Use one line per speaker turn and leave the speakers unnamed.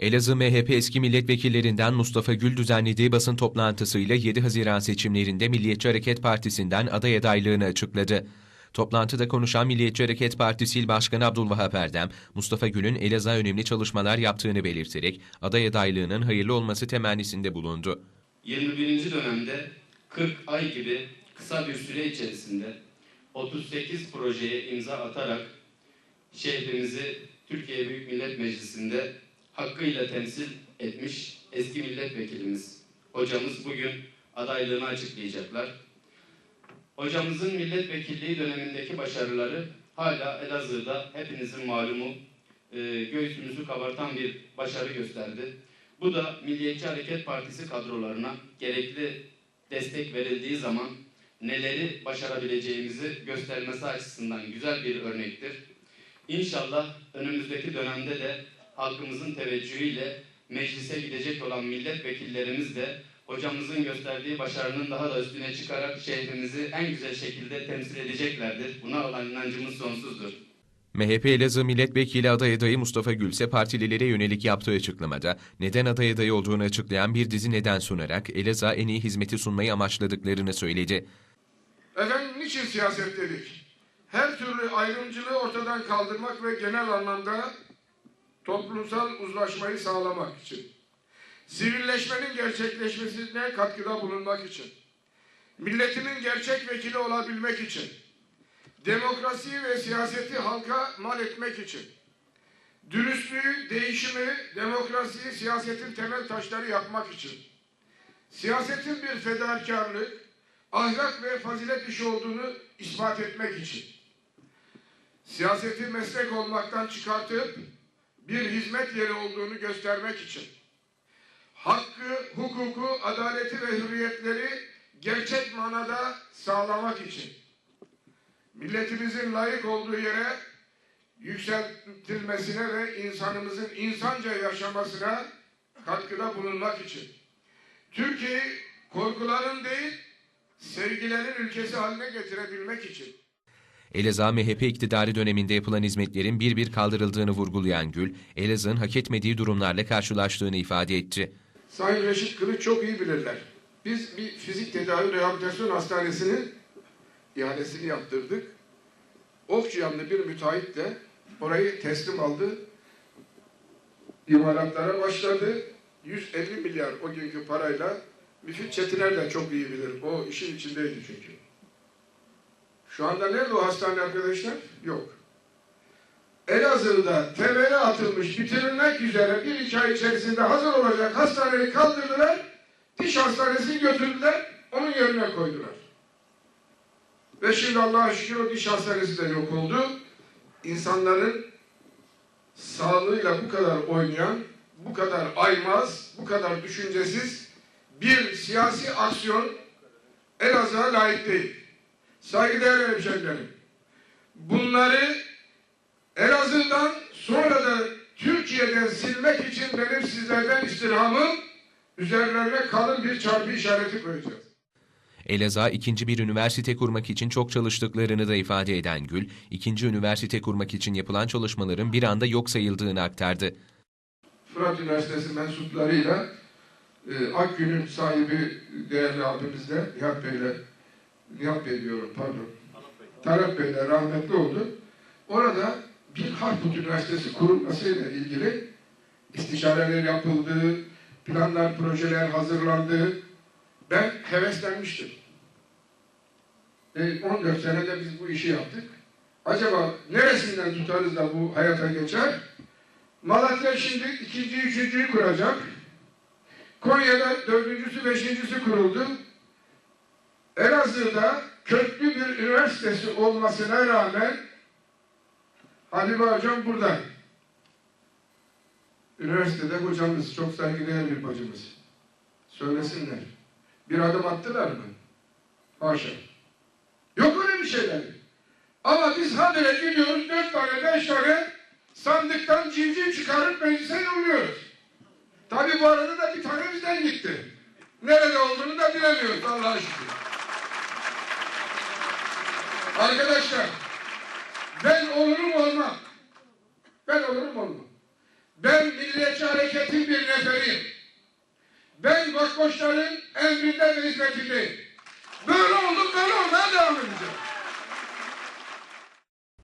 Elazığ MHP eski milletvekillerinden Mustafa Gül düzenlediği basın toplantısıyla 7 Haziran seçimlerinde Milliyetçi Hareket Partisi'nden aday adaylığını açıkladı. Toplantıda konuşan Milliyetçi Hareket Partisi İl Başkanı Abdülvahap Erdem, Mustafa Gül'ün Elazığ'a önemli çalışmalar yaptığını belirterek aday adaylığının hayırlı olması temennisinde bulundu.
21. dönemde 40 ay gibi kısa bir süre içerisinde 38 projeye imza atarak şehrimizi Türkiye Büyük Millet Meclisi'nde hakkıyla temsil etmiş eski milletvekilimiz. Hocamız bugün adaylığını açıklayacaklar. Hocamızın milletvekilliği dönemindeki başarıları hala Elazığ'da hepinizin malumu e, göğsümüzü kabartan bir başarı gösterdi. Bu da Milliyetçi Hareket Partisi kadrolarına gerekli destek verildiği zaman neleri başarabileceğimizi göstermesi açısından güzel bir örnektir. İnşallah önümüzdeki dönemde de halkımızın teveccühüyle meclise gidecek olan milletvekillerimiz de hocamızın gösterdiği başarının daha da üstüne çıkarak şehrimizi en güzel şekilde temsil edeceklerdir. Buna olan inancımız sonsuzdur.
MHP Elazığ Milletvekili aday adayı Mustafa Gül ise partililere yönelik yaptığı açıklamada neden aday adayı olduğunu açıklayan bir dizi neden sunarak Elazığ'a en iyi hizmeti sunmayı amaçladıklarını söyledi.
Efendim niçin siyaset dedik? Her türlü ayrımcılığı ortadan kaldırmak ve genel anlamda toplumsal uzlaşmayı sağlamak için. Sivilleşmenin gerçekleşmesine katkıda bulunmak için. Milletimin gerçek vekili olabilmek için. Demokrasiyi ve siyaseti halka mal etmek için. Dürüstlüğü, değişimi, demokrasiyi siyasetin temel taşları yapmak için. Siyasetin bir fedakarlık, ahlak ve fazilet işi olduğunu ispat etmek için. Siyaseti meslek olmaktan çıkartıp bir hizmet yeri olduğunu göstermek için. Hakkı, hukuku, adaleti ve hürriyetleri gerçek manada sağlamak için. Milletimizin layık olduğu yere yükseltilmesine ve insanımızın insanca yaşamasına katkıda bulunmak için. Türkiye'yi korkuların değil, sevgilerin ülkesi haline getirebilmek için.
Elazığ MHP iktidarı döneminde yapılan hizmetlerin bir bir kaldırıldığını vurgulayan Gül, Elazığ'ın hak etmediği durumlarla karşılaştığını ifade etti.
Sayın Reşit Kılıç çok iyi bilirler. Biz bir fizik tedavi rehabilitasyon hastanesinin ihalesini yaptırdık. Okçuyanlı bir müteahhit de orayı teslim aldı. İmalatlara başladı. 150 milyar o günkü parayla Müfit Çetiner de çok iyi bilir. O işin içindeydi çünkü. Şu anda nerede o hastane arkadaşlar? Yok. Elazığ'da temeli atılmış, bitirilmek üzere bir iki ay içerisinde hazır olacak hastaneyi kaldırdılar, diş hastanesini götürdüler, onun yerine koydular. Ve şimdi Allah'a şükür o diş hastanesi de yok oldu. İnsanların sağlığıyla bu kadar oynayan, bu kadar aymaz, bu kadar düşüncesiz bir siyasi aksiyon Elazığ'a layık değil. Saygıdeğer hemşehrilerim, bunları Elazığ'dan sonra da Türkiye'den silmek için benim sizlerden istirhamım üzerlerine kalın bir çarpı işareti koyacağız.
Elazığ ikinci bir üniversite kurmak için çok çalıştıklarını da ifade eden Gül, ikinci üniversite kurmak için yapılan çalışmaların bir anda yok sayıldığını aktardı.
Fırat Üniversitesi mensuplarıyla e, Akgün'ün sahibi değerli abimizle Nihat Bey'le Nihat Bey diyorum pardon. Talat Bey'le rahmetli oldu. Orada bir Harput Üniversitesi kurulmasıyla ilgili istişareler yapıldı, planlar, projeler hazırlandı. Ben heveslenmiştim. E, 14 senede biz bu işi yaptık. Acaba neresinden tutarız da bu hayata geçer? Malatya şimdi ikinci, üçüncüyü kuracak. Konya'da dördüncüsü, beşincisi kuruldu. Elazığ'da köklü bir üniversitesi olmasına rağmen Habibe Hocam burada. Üniversitede hocamız, çok saygıdeğer bir bacımız. Söylesinler. Bir adım attılar mı? Haşa. Yok öyle bir şeyler. Ama biz habire gidiyoruz, dört tane, beş tane sandıktan civciv çıkarıp meclise yolluyoruz. Tabi bu arada da bir tane bizden gitti. Nerede olduğunu da bilemiyoruz Allah'a şükür. Arkadaşlar ben olurum olmam. Ben olurum olmam. Ben milliyetçi hareketin bir neferiyim. Ben Vakkoşların emrinde ve hizmetindeyim. Böyle oldum, böyle olmaya devam edeceğim.